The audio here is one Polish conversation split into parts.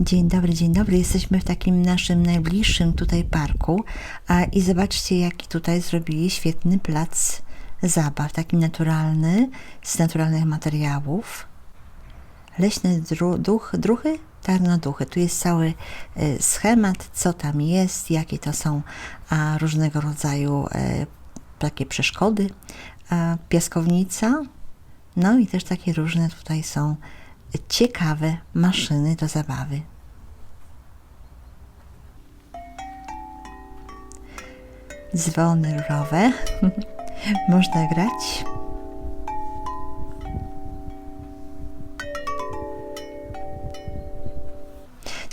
Dzień dobry, dzień dobry. Jesteśmy w takim naszym najbliższym tutaj parku a, i zobaczcie, jaki tutaj zrobili świetny plac zabaw, taki naturalny, z naturalnych materiałów. Leśne dru, duch, druchy? Tarnoduchy. Tu jest cały e, schemat, co tam jest, jakie to są a, różnego rodzaju e, takie przeszkody. A, piaskownica, no i też takie różne tutaj są ciekawe maszyny do zabawy. Dzwony rurowe. Można grać.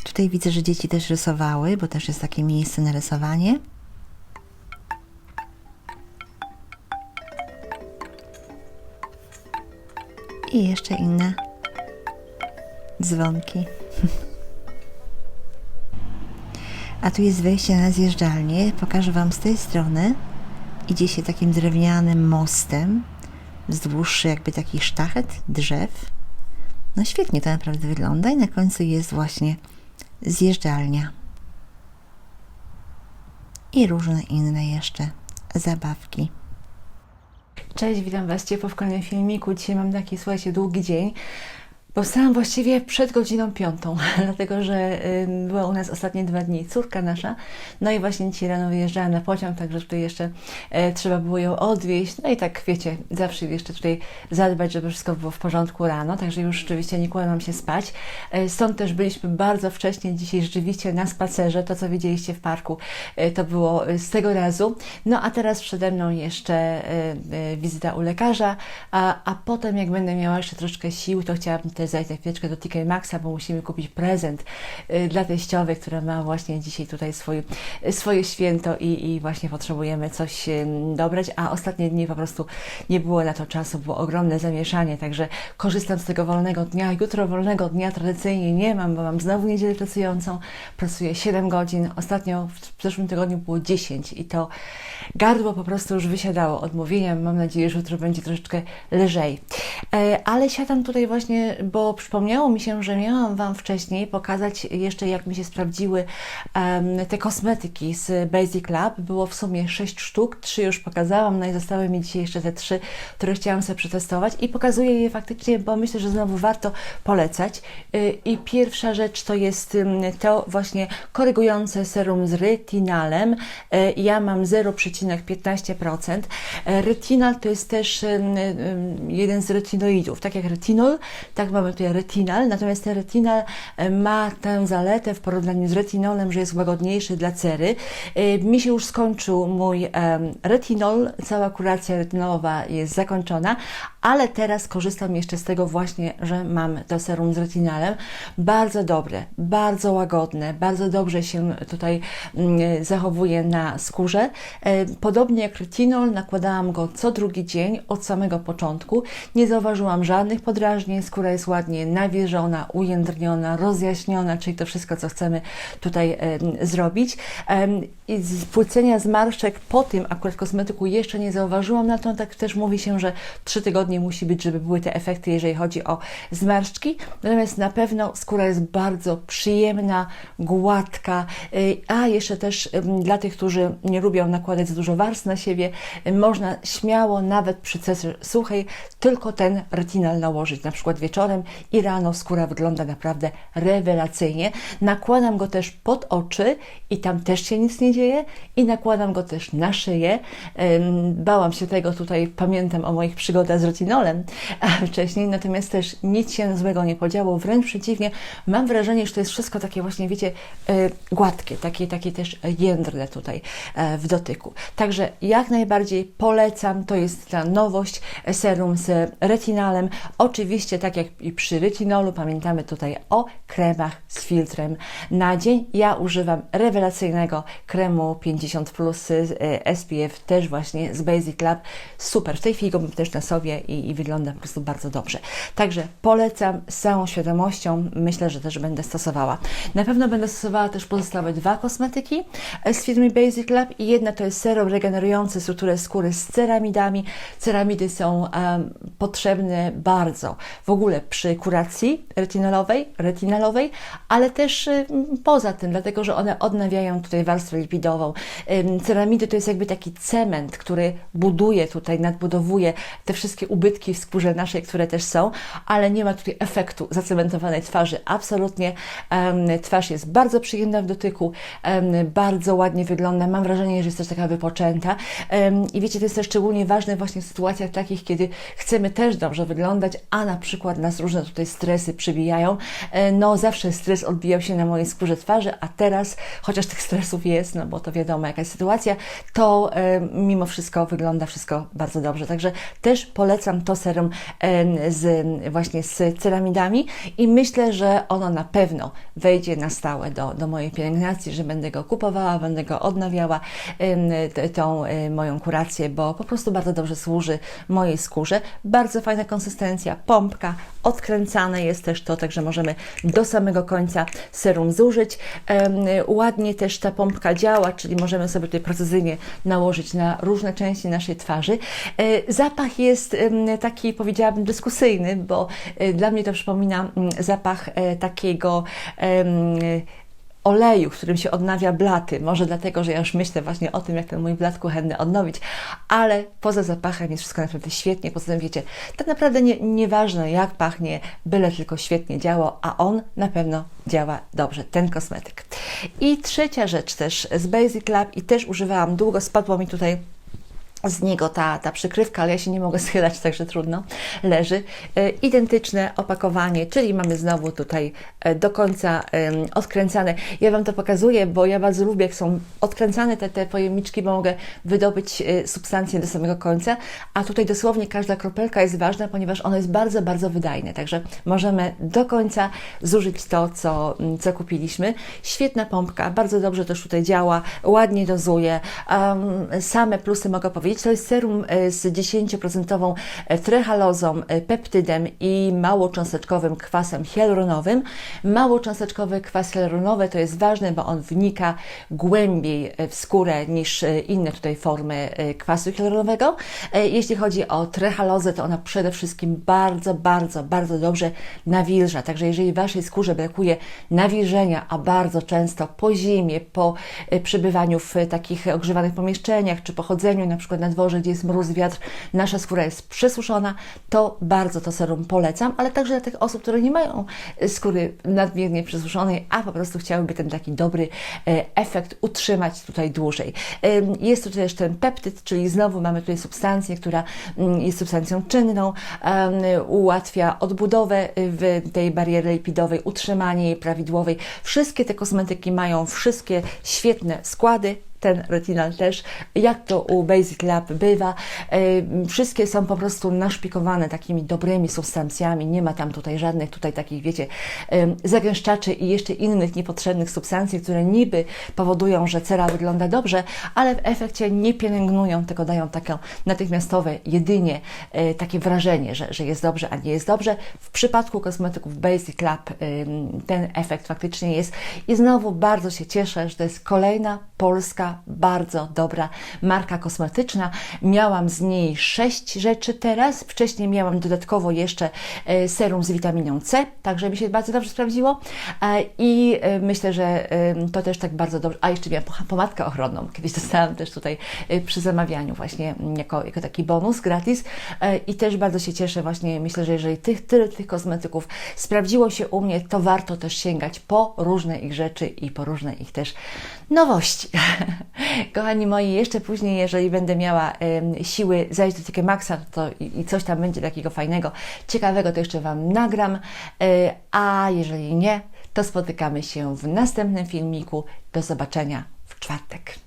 Tutaj widzę, że dzieci też rysowały, bo też jest takie miejsce na rysowanie. I jeszcze inne dzwonki. A tu jest wejście na zjeżdżalnię. Pokażę Wam z tej strony. Idzie się takim drewnianym mostem wzdłuż jakby taki sztachet drzew. No świetnie to naprawdę wygląda i na końcu jest właśnie zjeżdżalnia. I różne inne jeszcze zabawki. Cześć, witam Was ciepło w kolejnym filmiku. Dzisiaj mam taki, słuchajcie, długi dzień. Powstałam właściwie przed godziną piątą, dlatego że była u nas ostatnie dwa dni córka nasza. No i właśnie dzisiaj rano wyjeżdżałam na pociąg, także tutaj jeszcze e, trzeba było ją odwieźć. No i tak wiecie, zawsze jeszcze tutaj zadbać, żeby wszystko było w porządku rano, także już rzeczywiście nie kładłam się spać. E, stąd też byliśmy bardzo wcześnie dzisiaj rzeczywiście na spacerze. To, co widzieliście w parku, e, to było z tego razu. No a teraz przede mną jeszcze wizyta u lekarza, a, a potem jak będę miała jeszcze troszkę sił, to chciałabym też zajść na chwileczkę do TK Maxa, bo musimy kupić prezent y, dla teściowej, która ma właśnie dzisiaj tutaj swój, y, swoje święto i, i właśnie potrzebujemy coś y, dobrać, a ostatnie dni po prostu nie było na to czasu, było ogromne zamieszanie, także korzystam z tego wolnego dnia. Jutro wolnego dnia tradycyjnie nie mam, bo mam znowu niedzielę pracującą, pracuję 7 godzin, ostatnio w zeszłym tygodniu było 10 i to gardło po prostu już wysiadało od mówienia. Mam nadzieję, że jutro będzie troszeczkę lżej. E, Ale siadam tutaj właśnie, bo przypomniało mi się, że miałam Wam wcześniej pokazać jeszcze, jak mi się sprawdziły te kosmetyki z Basic Lab. Było w sumie 6 sztuk, 3 już pokazałam, no i zostały mi dzisiaj jeszcze te 3, które chciałam sobie przetestować i pokazuję je faktycznie, bo myślę, że znowu warto polecać. Y, I pierwsza rzecz to jest to właśnie korygujące serum z retinalem. Y, Ja mam 0,15%. E, Retinal to jest też jeden z retinoidów. Tak jak retinol, tak mamy tutaj retinal. Natomiast ten retinal e, ma tę zaletę w porównaniu z retinolem, że jest łagodniejszy dla cery. E, Mi się już skończył mój retinol. Cała kuracja retinolowa jest zakończona, ale teraz korzystam jeszcze z tego właśnie, że mam to serum z retinalem. Bardzo dobre, bardzo łagodne, bardzo dobrze się tutaj mm, zachowuje na skórze. E, Podobnie jak retinol, nakładałam go co drugi dzień od samego początku. Nie zauważyłam żadnych podrażnień, skóra jest ładnie nawieżona, ujędrniona, rozjaśniona, czyli to wszystko, co chcemy tutaj zrobić. I z płycenia zmarszczek po tym akurat kosmetyku jeszcze nie zauważyłam, na to tak też mówi się, że trzy tygodnie musi być, żeby były te efekty, jeżeli chodzi o zmarszczki. Natomiast na pewno skóra jest bardzo przyjemna, gładka, y, a jeszcze też dla tych, którzy nie lubią nakładać za dużo warstw na siebie, można śmiało nawet przy ceszy suchej tylko ten retinal nałożyć, na przykład wieczorem i rano skóra wygląda naprawdę rewelacyjnie. Nakładam go też pod oczy i tam też się nic nie dzieje i nakładam go też na szyję. Bałam się tego tutaj, pamiętam o moich przygodach z retinolem wcześniej, natomiast też nic się złego nie podziało, wręcz przeciwnie, mam wrażenie, że to jest wszystko takie właśnie, wiecie, e, gładkie, takie, takie też jędrne tutaj e, w dotyku. Także jak najbardziej polecam, to jest ta nowość, serum z retinalem. Oczywiście, tak jak i przy retinolu, pamiętamy tutaj o kremach z filtrem na dzień. Ja używam rewelacyjnego kremu 50 plus e, SPF, też właśnie z Basic Lab. Super, w tej chwili go mam też na sobie i, i wygląda po prostu bardzo dobrze. Także polecam z całą świadomością. Myślę, że też będę stosowała. Na pewno będę stosowała też pozostałe dwa kosmetyki z firmy Basic Lab i jedna to jest serum regenerujący strukturę skóry z ceramidami. Ceramidy są em, potrzebne bardzo w ogóle przy kuracji retinolowej, retinalowej, ale też y, poza tym, dlatego że one odnawiają tutaj warstwę lipidową. Ceramidy to jest jakby taki cement, który buduje tutaj, nadbudowuje te wszystkie ubytki w skórze naszej, które też są, ale nie ma tutaj efektu zacementowanej twarzy. Absolutnie twarz jest bardzo przyjemna w dotyku, bardzo ładnie wygląda. Mam wrażenie, że jest też taka wypoczęta. I wiecie, to jest też szczególnie ważne właśnie w sytuacjach takich, kiedy chcemy też dobrze wyglądać, a na przykład nas różne tutaj stresy przybijają. E, No zawsze stres odbijał się na mojej skórze twarzy, a teraz, chociaż tych stresów jest, no bo to wiadomo jaka jest sytuacja, to e, mimo wszystko wygląda wszystko bardzo dobrze. Także też polecam to serum em, z, właśnie z ceramidami i myślę, że ono na pewno wejdzie na stałe do, do mojej pielęgnacji, że będę go kupowała, będę go odnawiała, tą e, moją kurację, bo po prostu bardzo dobrze służy mojej skórze. Bardzo fajna konsystencja, pompka, odkręcane jest też to, także możemy do samego końca serum zużyć. Ładnie też ta pompka działa, czyli możemy sobie tutaj precyzyjnie nałożyć na różne części naszej twarzy. E, Zapach jest taki, powiedziałabym, dyskusyjny, bo e, dla mnie to przypomina mm, zapach e, takiego oleju, którym się odnawia blaty. Może dlatego, że ja już myślę właśnie o tym, jak ten mój blat kuchenny odnowić, ale poza zapachem jest wszystko naprawdę świetnie. Poza tym wiecie, tak naprawdę nie, nieważne jak pachnie, byle tylko świetnie działa, a on na pewno działa dobrze, ten kosmetyk. I trzecia rzecz też z Basic Lab i też używałam długo, spadło mi tutaj z niego ta, ta przykrywka, ale ja się nie mogę schylać, także trudno, leży. E, identyczne opakowanie, czyli mamy znowu tutaj e, do końca odkręcane. Ja Wam to pokazuję, bo ja bardzo lubię, jak są odkręcane te, te pojemniczki, bo mogę wydobyć e, substancję do samego końca, a tutaj dosłownie każda kropelka jest ważna, ponieważ ono jest bardzo, bardzo wydajne, także możemy do końca zużyć to, co, co kupiliśmy. Świetna pompka, bardzo dobrze też tutaj działa, ładnie dozuje. Um, same plusy mogę powiedzieć, to jest serum e, z 10% e, trehalozą, e, peptydem i małocząsteczkowym kwasem hialuronowym. Małocząsteczkowy kwas hialuronowy to jest ważne, bo on wnika głębiej w skórę niż inne tutaj formy kwasu hialuronowego. Jeśli chodzi o trehalozę, to ona przede wszystkim bardzo, bardzo, bardzo dobrze nawilża. Także jeżeli Waszej skórze brakuje nawilżenia, a bardzo często po zimie, po przebywaniu w takich ogrzewanych pomieszczeniach, czy po chodzeniu na przykład na dworze, gdzie jest mróz, wiatr, nasza skóra jest przesuszona, to bardzo to serum polecam, ale także dla tych osób, które nie mają e, skóry nadmiernie przesuszonej, a po prostu chciałyby ten taki dobry e, efekt utrzymać tutaj dłużej. Jest tu też ten peptyd, czyli znowu mamy tutaj substancję, która mm, jest substancją czynną, ułatwia odbudowę w tej bariery lipidowej, utrzymanie jej prawidłowej. Wszystkie te kosmetyki mają wszystkie świetne składy, ten retinal też, jak to u Basic Lab bywa. E, Wszystkie są po prostu naszpikowane takimi dobrymi substancjami, nie ma tam tutaj żadnych tutaj takich, wiecie, zagęszczaczy i jeszcze innych niepotrzebnych substancji, które niby powodują, że cera wygląda dobrze, ale w efekcie nie pielęgnują, tylko dają takie natychmiastowe, jedynie e, takie wrażenie, że, że jest dobrze, a nie jest dobrze. W przypadku kosmetyków Basic Lab ten efekt faktycznie jest i znowu bardzo się cieszę, że to jest kolejna polska, bardzo dobra marka kosmetyczna. Miałam z niej sześć rzeczy teraz. Wcześniej miałam dodatkowo jeszcze e, serum z witaminą C, także mi się bardzo dobrze sprawdziło. E, I e, myślę, że to też tak bardzo dobrze. A jeszcze miałam pomadkę ochronną. Kiedyś dostałam też tutaj przy zamawianiu właśnie jako, jako taki bonus gratis. I też bardzo się cieszę właśnie. Myślę, że jeżeli tych, tyle tych kosmetyków sprawdziło się u mnie, to warto też sięgać po różne ich rzeczy i po różne ich też nowości. Kochani moi, jeszcze później, jeżeli będę miała siły zajść do TK Maxa to i, i coś tam będzie takiego fajnego, ciekawego, to jeszcze Wam nagram. E, a jeżeli nie, to spotykamy się w następnym filmiku. Do zobaczenia w czwartek.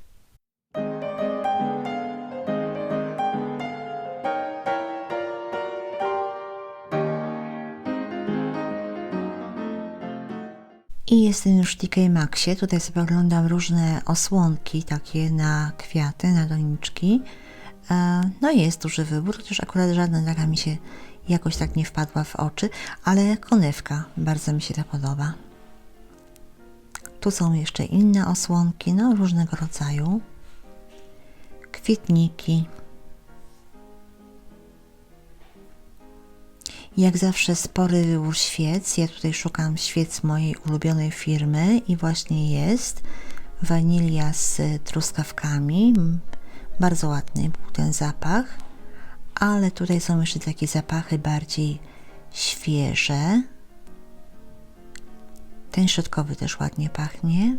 I jestem już w TK Maxie. Tutaj sobie oglądam różne osłonki takie na kwiaty, na doniczki. E, No i jest duży wybór, chociaż akurat żadna taka mi się jakoś tak nie wpadła w oczy, ale konewka bardzo mi się ta podoba. Tu są jeszcze inne osłonki, no różnego rodzaju. Kwietniki. Jak zawsze spory wybór świec. Ja tutaj szukam świec mojej ulubionej firmy i właśnie jest wanilia z truskawkami. Bardzo ładny był ten zapach, ale tutaj są jeszcze takie zapachy bardziej świeże. Ten środkowy też ładnie pachnie.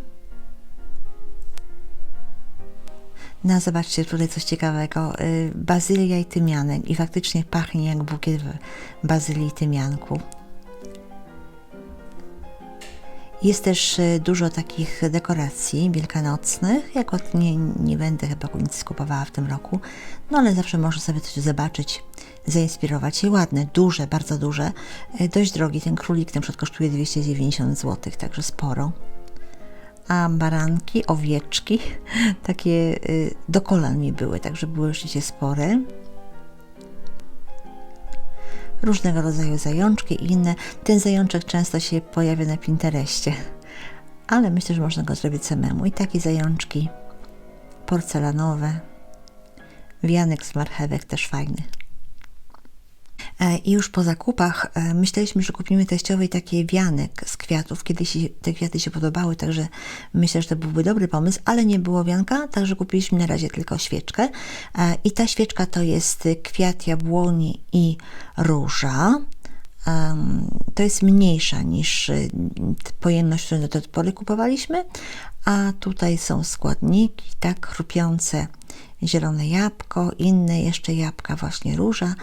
No, zobaczcie tutaj coś ciekawego. y, Bazylia i tymianek. I faktycznie pachnie jak bukiet bazylii i tymianku. Jest też y, dużo takich dekoracji wielkanocnych. Jak od nie, nie będę chyba nic kupowała w tym roku, no ale zawsze można sobie coś zobaczyć, zainspirować się. Ładne, duże, bardzo duże. Y, Dość drogi. Ten królik na przykład kosztuje 290 zł, także sporo a baranki, owieczki, takie y, do kolan mi były, także były rzeczywiście spore. Różnego rodzaju zajączki i inne. Ten zajączek często się pojawia na Pinterestie, ale myślę, że można go zrobić samemu. I takie zajączki porcelanowe. Wianek z marchewek też fajny. E, I już po zakupach e, myśleliśmy, że kupimy teściowej taki wianek z kwiatów. Kiedyś te kwiaty się podobały, także myślę, że to byłby dobry pomysł, ale nie było wianka, także kupiliśmy na razie tylko świeczkę. E, I ta świeczka to jest kwiat jabłoni i róża. To jest mniejsza niż pojemność, którą do tej pory kupowaliśmy, a tutaj są składniki, tak, chrupiące zielone jabłko, inne jeszcze jabłka, właśnie róża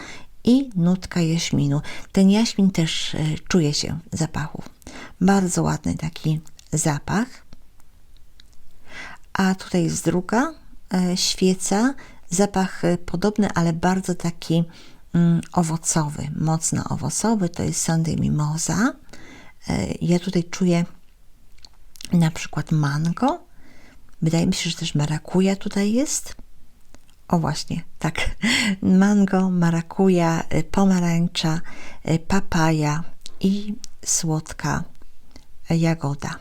i nutka jaśminu. Ten jaśmin też y, czuje się zapachu. Bardzo ładny taki zapach. A tutaj jest druga e, świeca, zapach e, podobny, ale bardzo taki mm, owocowy, mocno owocowy. To jest Sunday Mimosa. E, Ja tutaj czuję na przykład mango. Wydaje mi się, że też marakuja tutaj jest. O właśnie, tak. Mango, marakuja, y, pomarańcza, y, papaja i słodka jagoda.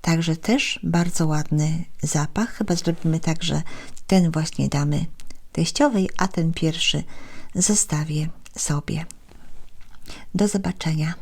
Także też bardzo ładny zapach. Chyba zrobimy tak, że ten właśnie damy teściowej, a ten pierwszy zostawię sobie. Do zobaczenia.